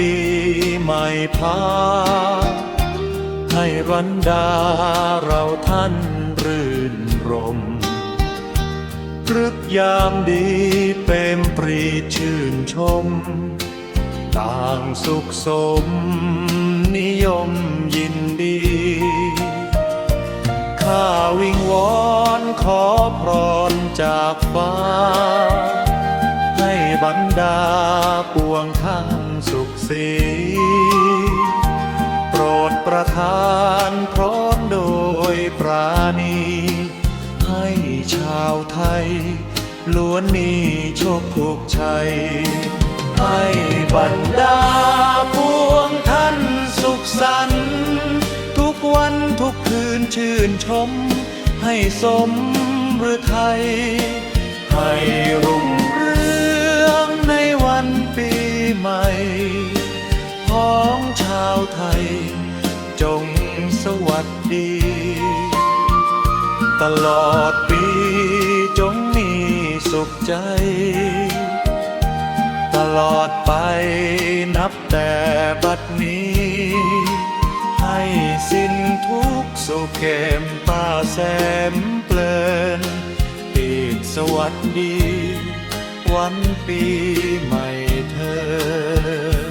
ปีใหม่พา ให้รันดาเราท่านรื่นรมพฤกยามดีเปรมปรีชื่นชม ต่างสุขสมนิยมยินดีข้าวิงวอนขอพรจากฟ้า ให้บรรดาปวงท่าน สี โปรดประทานพร้อมโดยปราณี ให้ชาวไทย ล้วนมีโชคภูกชัย ให้บรรดาปวงท่านสุขสันต์ทุกวันทุกคืนชื่นชม ให้สมฤทัยให้รุ่งเรืองในวันปีใหม่าวไทย จงสวัสดี ตลอดปีจงมีสุขใจ ตลอดไปนับแต่บัดนี้ ให้สิ้นทุกสุขเกมตาแสมเปลินปีกสวัสดี วันปีใหม่เธอ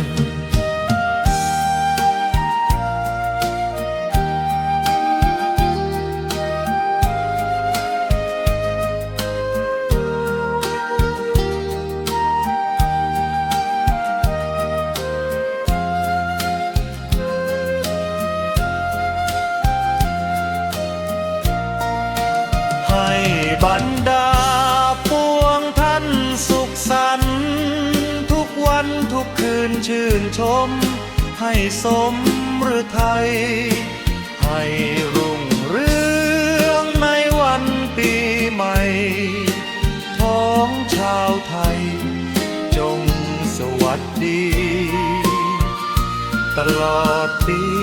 ชม ให้สมฤทัยให้รุ่งเรืองในวันปีใหม่ท้องชาวไทย จงสวัสดี ตลอดปี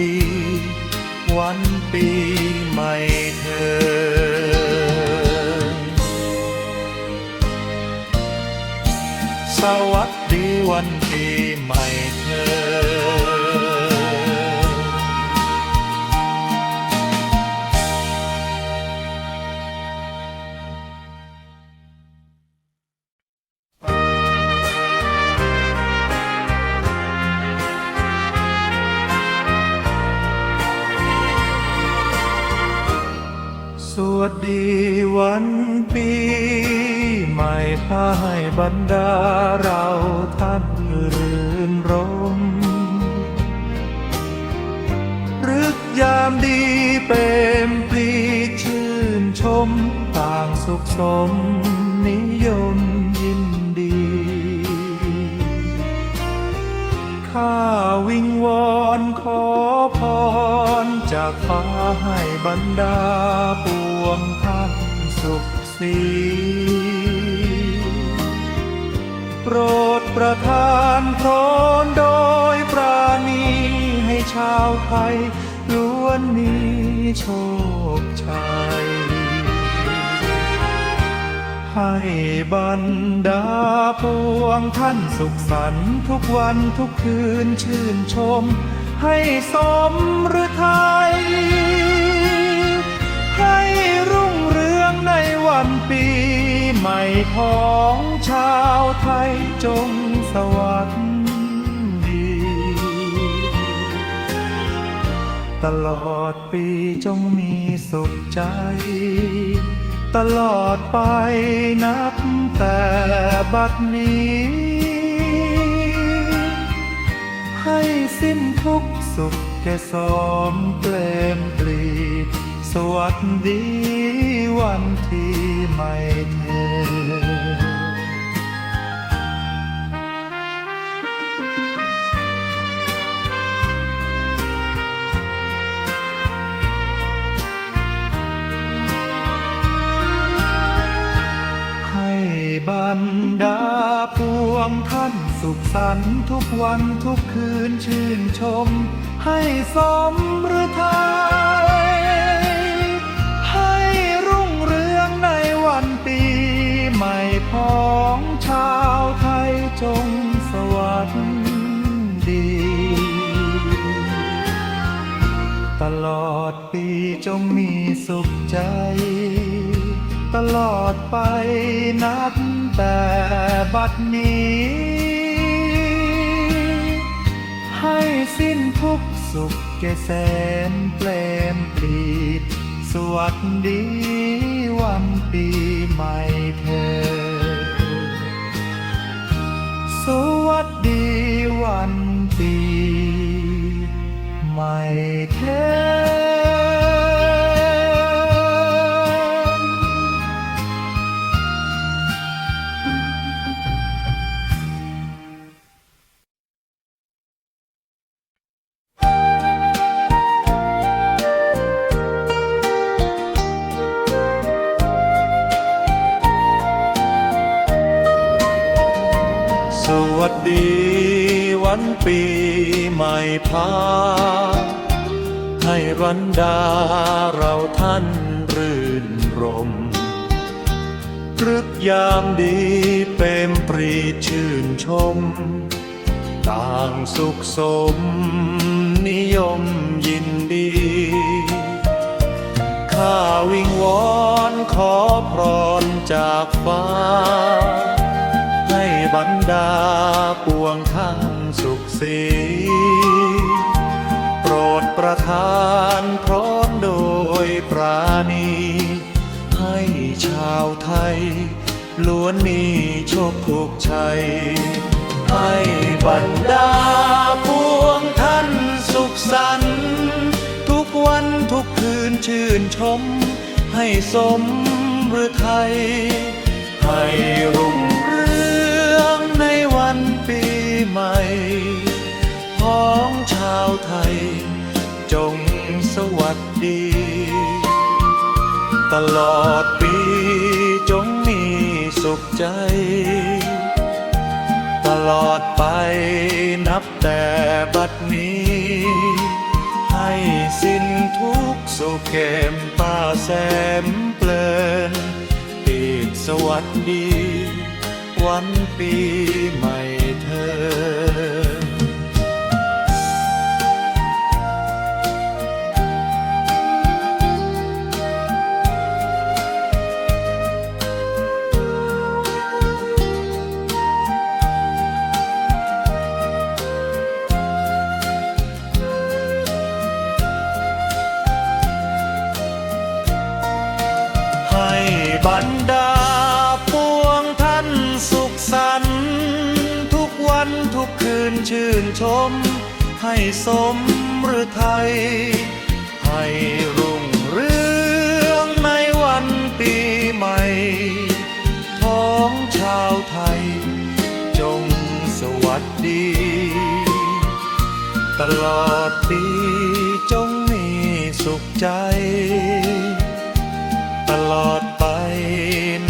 ดี วันปีใหม่เธอ สวัสดีวันามดีเปรมปรีชื่นชม ต่างสุขสม นิยมยินดี ข้าวิงวอนขอพร จากฟ้าให้บรรดาปวงท่านสุขสีโปรดประทานพรโดยปราณีให้ชาวไทย ล้วนมีโชคชัย ให้บรรดาพวงท่านสุขสันต์ทุกวันทุกคืนชื่นชม ให้สมฤทัยให้รุ่งเรืองในวันปีใหม่ของชาวไทยจงสวัสดี ตลอดปีจงมีสุขใจ ตลอดไปนับแต่บัดนี้ ให้สิ้นทุกสุขแก่สมเปลมปลี สวัสดีวันที่ไม่เธ บรรดาปวงท่านสุขสันต์ทุกวันทุกคืนชื่นชม ให้สมฤทัยให้รุ่งเรืองในวันปีใหม่พ้องชาวไทยจงสวัสดี ตลอดปีจงมีสุขใจ ตลอดไปนับ แต่บัดนี้ ให้สิ้นทุกสุขเกษมเปลมปรีดสวัสดีวันปีใหม่เธอ สวัสดีวันปีใหม่เทน สุขสมนิยมยินดี ข้าวิงวอนขอพรจากฟ้า ให้บรรดาปวงทั้งสุขสีโปรดประทานพร้อมโดยปราณี ให้ชาวไทย ล้วนมีโชคภูกชัย ให้บรรดาปวงท่านสุขสันต์ทุกวันทุกคืนชื่นชม ให้สมฤทัยให้รุ่งเรืองในวันปีใหม่พ้องชาวไทย จงสวัสดี ตลอดปีจงมีสุขใจ ลอดไปนับแต่บัดนี้ ให้สิ้นทุกสุขเกมป่าแสมเปลินปีสวัสดี วันปีใหม่ ชื่นชม ให้สมฤทัยให้รุ่งเรืองในวันปีใหม่ ท้องชาวไทย จงสวัสดี ตลอดปีจงมีสุขใจ ตลอดไป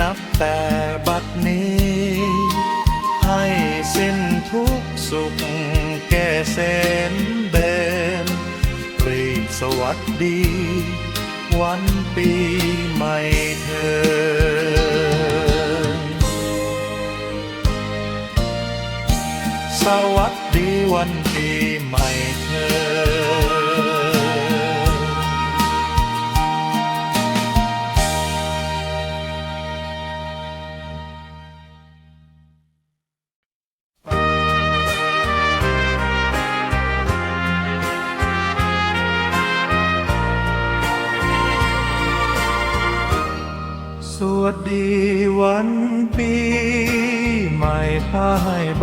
นับแต่ สุขแก่เส้นเบนปรีดสวัสดี วันปีใหม่เธอ สวัสดีวัน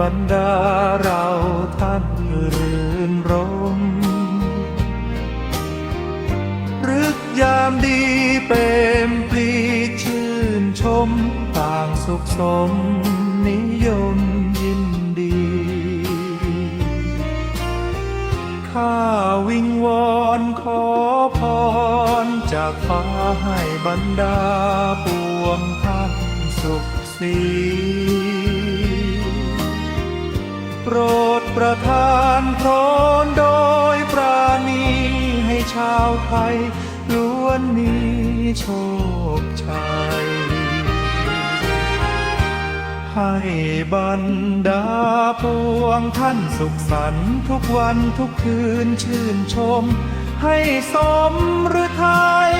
บรรดาเราท่านรื่นรมรึกยามดีเป็นปรีชื่นชม ต่างสุขสมนิยมยินดี ข้าวิงวอนขอพร จากฟ้าให้บรรดาปวงท่านสุขสี รดประทานพรโดยปราณีให้ชาวไทยล้วนมีโชคชัย ให้บรรดาปวงท่านสุขสันต์ทุกวันทุกคืนชื่นชม ให้สมฤทัย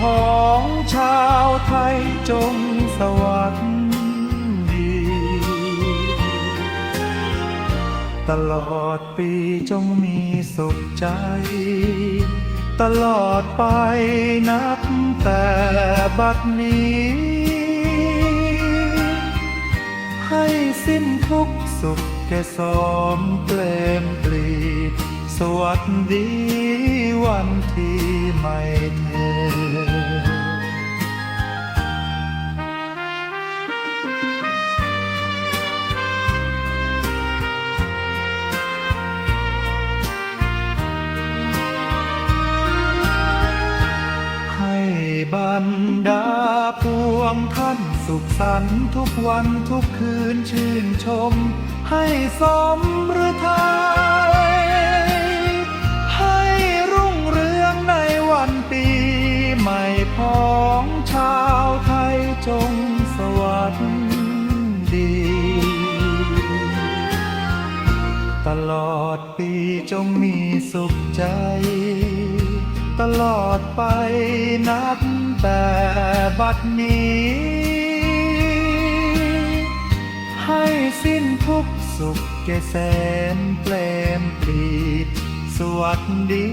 ของชาวไทยจงสวัสดี ตลอดปีจงมีสุขใจ ตลอดไปนับแต่บัดนี้ ให้สิ้นทุกสุขแก่สมเปลมปลีสวัสดีวันที่ไม่เทอ บรรดาปวงท่านสุขสันต์ทุกวันทุกคืนชื่นชม ให้สมฤทัยให้รุ่งเรืองในวันปีใหม่ของชาวไทยจงสวัสดี ตลอดปีจงมีสุขใจ ตลอดไปนับ แต่บัดนี้ ให้สิ้นทุกสุขแก่แสนเปลมปลีสวัสดี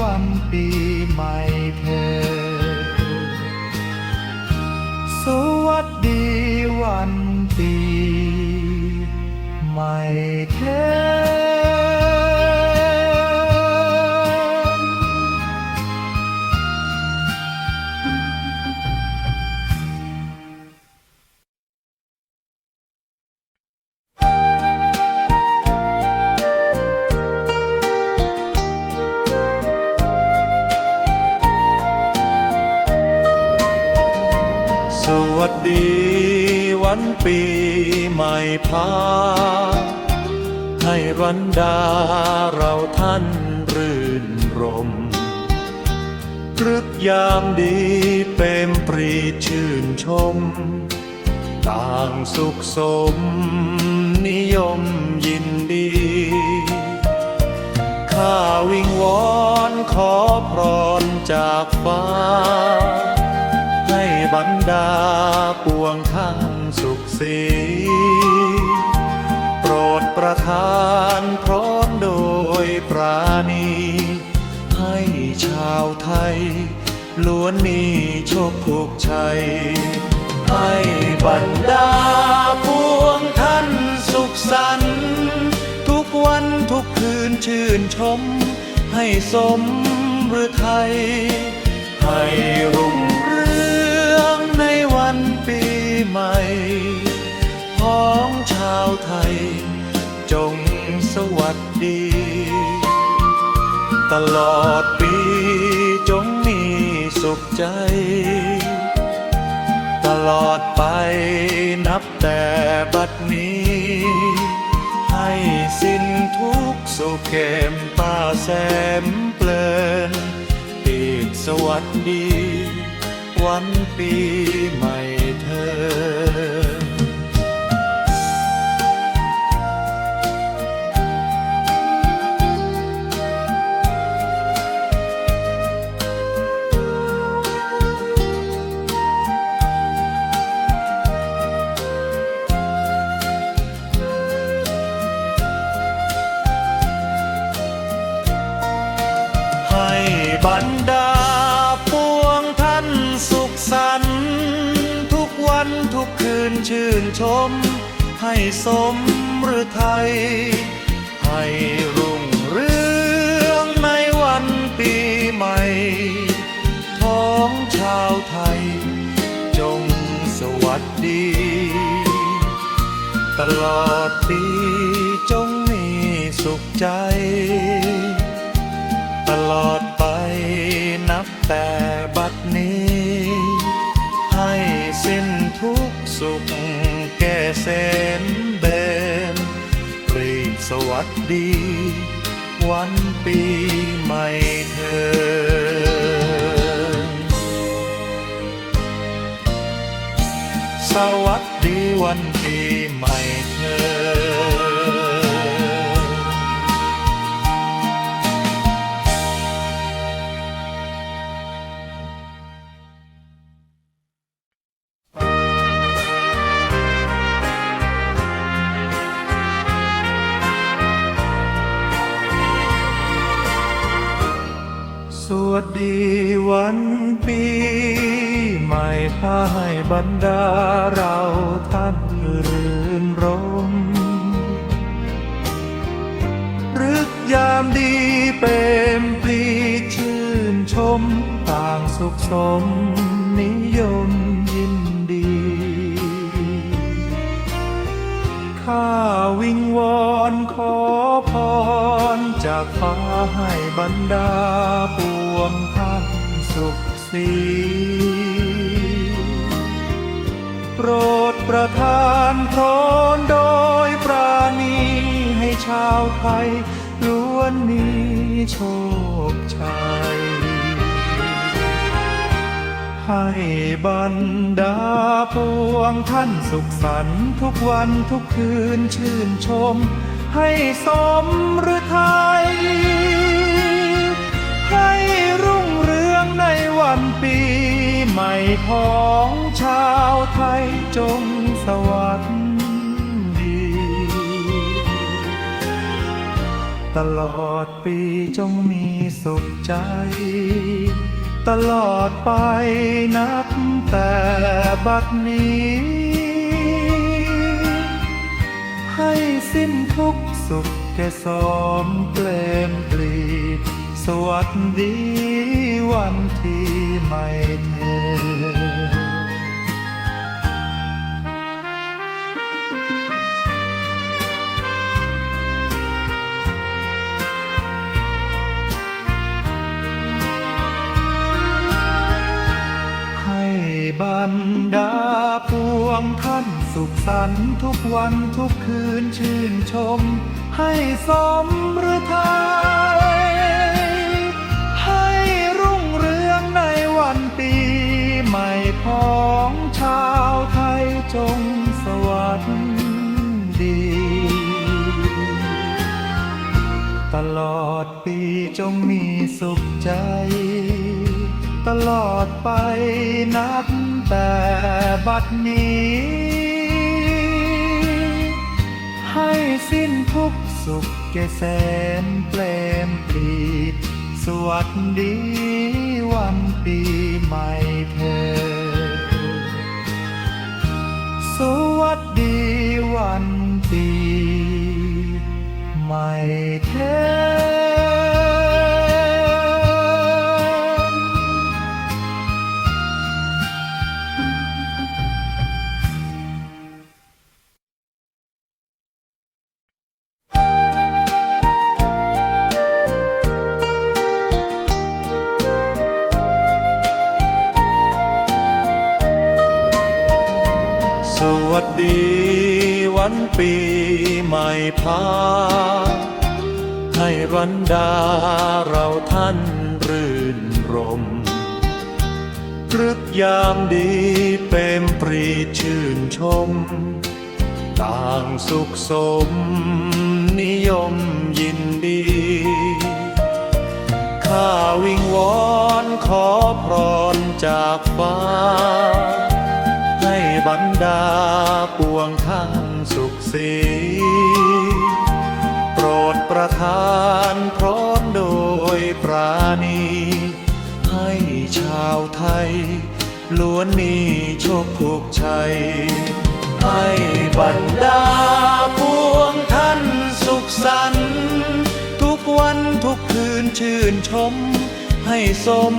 วันปีใหม่เธอ สวัสดีวันปีใหม่เทอ สุขสมนิยมยินดี ข้าวิงวอนขอพรจากฟ้า ให้บรรดาปวงท่านสุขสีโปรดประทานพร้อมโดยปราณี ให้ชาวไทย ล้วนมีโชคภูกชัย ให้บรรดาปวงท่านสุขสันต์ทุกวันทุกคืนชื่นชม ให้สมฤทัยให้รุ่งเรืองในวันปีใหม่ ของชาวไทย จงสวัสดี ตลอดปีจงมีสุขใจ ลอดไปนับแต่บัดนี้ ให้สิ้นทุกสุขเกมตาแสมเปลินปีกสวัสดี วันปีใหม่เธอ นชื่นชม ให้สมฤทัยให้รุ่งเรืองในวันปีใหม่ท้องชาวไทย จงสวัสดี ตลอดปีจงมีสุขใจ ตลอดไปนับแต่ แก่แสนแบนปรีดสวัสดี วันปีใหม่เธอสวั วัสดีวันปีใหม่พาให้บรรดาเราท่านรื่นรมรึกยามดีเป็นปรีชื่นชม ต่างสุขสมนิยมยินดี ข้าวิงวอนขอพรจากฟ้าให้บรรดาปวงท่าน สีโปรดประทานพรโดยปราณีให้ชาวไทยล้วนมีโชคชัย ให้บรรดาพวงท่านสุขสันต์ทุกวันทุกคืนชื่นชม ให้สมฤทัยให้ร วันปีใหม่ของชาวไทยจงสวัสดี ตลอดปีจงมีสุขใจ ตลอดไปนับแต่บัดนี้ ให้สิ้นทุกสุขแก่สมเปลมปลีส วัสดีวันที่ไม่เทอให้บรรดาปวงท่านสุขสันต์ทุกวันทุกคืนชื่นชม ให้สมฤทัย ตลอดปีจงมีสุขใจ ตลอดไปนับแต่บัดนี้ ให้สิ้นทุกสุขแก่แสนเปลมปรีสวัสดีวันปีใหม่เธอ สวัสดีวันปีใหม่ เท จากฟ้า ให้บรรดาปวงท่านสุขสีโปรดประทานพร้อมโดยปราณี ให้ชาวไทย ล้วนมีโชคภูกชัย ให้บรรดาปวงท่านสุขสันต์ทุกวันทุกคืนชื่นชมให้สม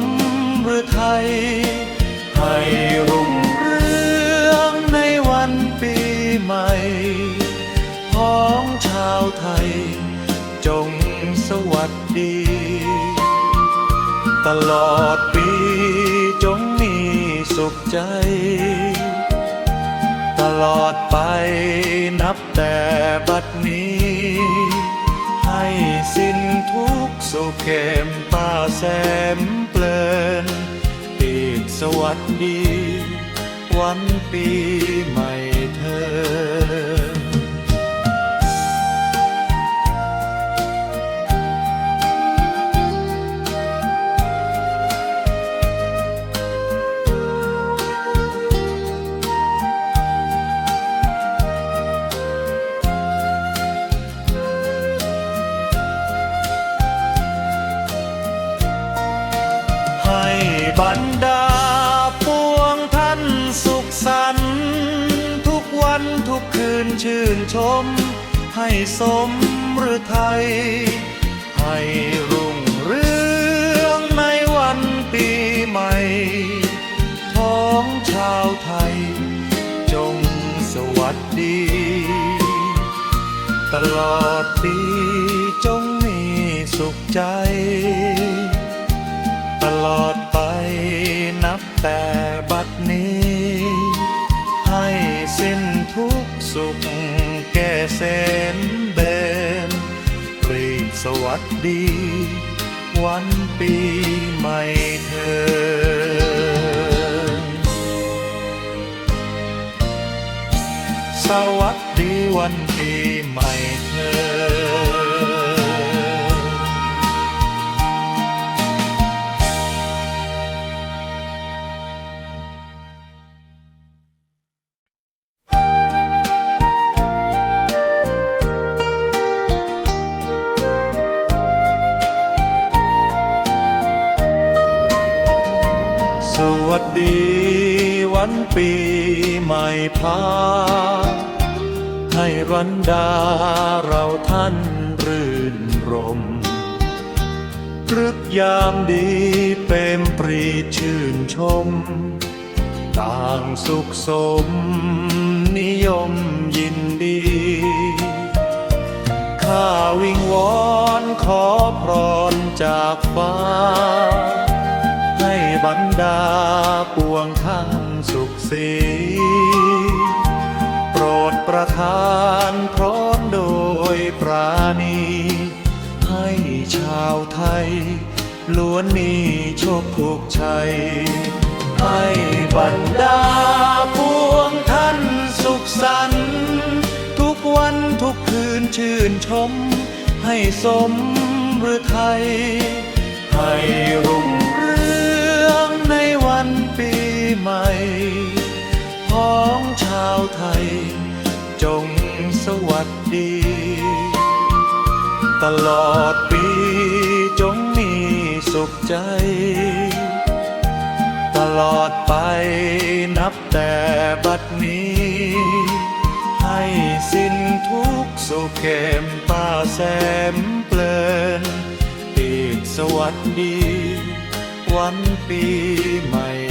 ฤทัยให้รุ่งเรืองในวันปีใหม่ ของชาวไทย จงสวัสดี ตลอดปีจงมีสุขใจ ตลอดไปนับแต่บัดนี้ ให้สิ้นทุกสุขเกมป้า แสมเปลินปีกสวัสดี วันปีใหม่เธอ ชม ให้สมฤทัยให้รุ่งเรืองในวันปีใหม่ท้องชาวไทย จงสวัสดี ตลอดปีจงมีสุขใจ ตลอดไปนับแต่บัดนี้ ให้สิ้นทุกสุข เส้นเบนปรีสวัสดี วันปีใหม่เธอ สวัส สดีวันปีใหม่พา ให้บรรดาเราท่านรื่นรมพรึกยามดีเปรมปรีชื่นชม ต่างสุขสมนิยมยินดีข้าวิงวอนขอพรจากฟ้า บรรดาปวงท่านสุขสีโปรดประทานพร้อมโดยปราณี ให้ชาวไทย ล้วนมีโชคภูกชัย ให้บรรดาปวงท่านสุขสันต์ทุกวันทุกคืนชื่นชม ให้สมฤทัยให้รุ่งเรือง ใหม่ของชาวไทย จงสวัสดี ตลอดปีจงมีสุขใจ ตลอดไปนับแต่บัดนี้ ให้สิ้นทุกสุขเกมป้าแสมเปลินปีกสวัสดี วันปีใหม่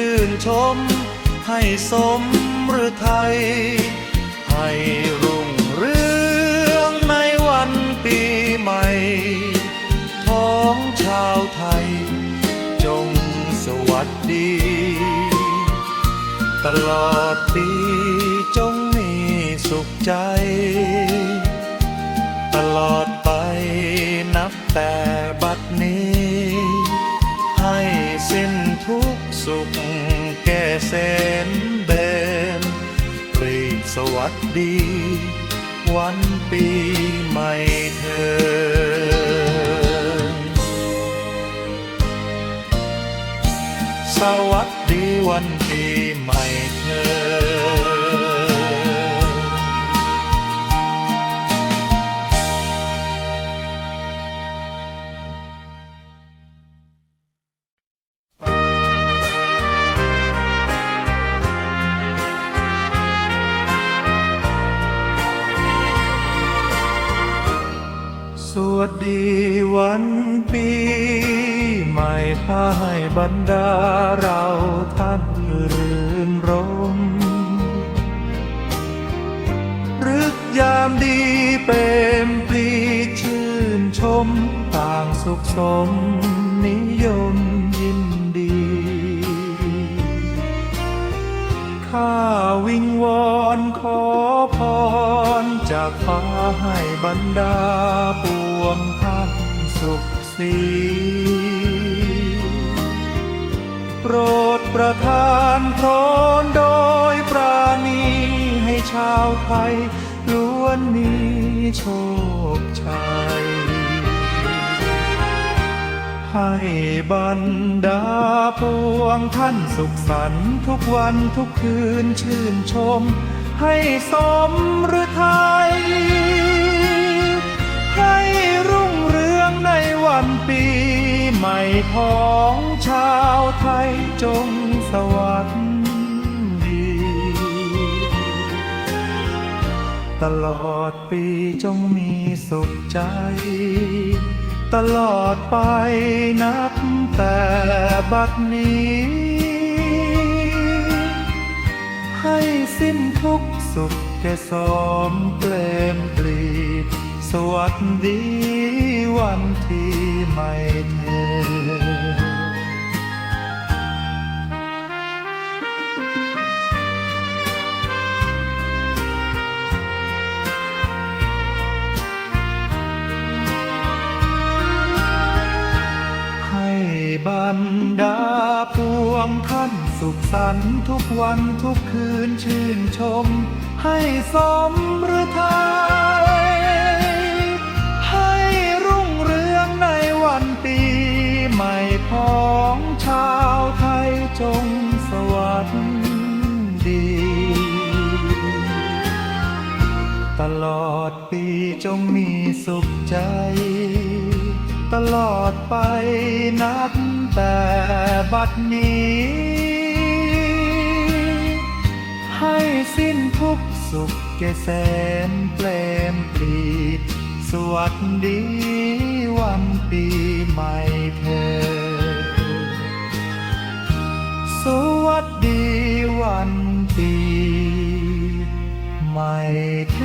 ชื่นชม ให้สมฤทัยให้รุ่งเรืองในวันปีใหม่ ท้องชาวไทย จงสวัสดี ตลอดปีจงมีสุขใจ ตลอดไปนับแต่ สุขแก่เสนเบนปรีสวัสดี วันปีใหม่เธอ สวัสดีวัน รรดาเราท่านรื่นรมรึกยามดีเป็นปลีชื่นชม ต่างสุขสมนิยมยินดี ข้าวิงวอนขอพร จากฟ้าให้บรรดาปวงท่านสุขสี โปรดประทานพรโดยปราณีให้ชาวไทยล้วนมีโชคชัย ให้บรรดาพวงท่านสุขสันต์ทุกวันทุกคืนชื่นชม ให้สมฤทัยให้รุ่งเรืองในวันปี ใหม่ของชาวไทยจงสวัสดี ตลอดปีจงมีสุขใจ ตลอดไปนับแต่บัดนี้ ให้สิ้นทุกสุขแก่สมเปลมปลีสวัสดีวันที่ไม่เท บรรดาปวงท่านสุขสันต์ทุกวันทุกคืนชื่นชม ให้สมฤทัยให้รุ่งเรืองในวันปีใหม่ของชาวไทยจงสวัสดี ตลอดปีจงมีสุขใจ ตลอดไปนับ แต่บัดนี้ ให้สิ้นทุกสุขเกษมเปลมปรีสวัสดีวันปีใหม่เพสวัสดีวันปีใหม่เธ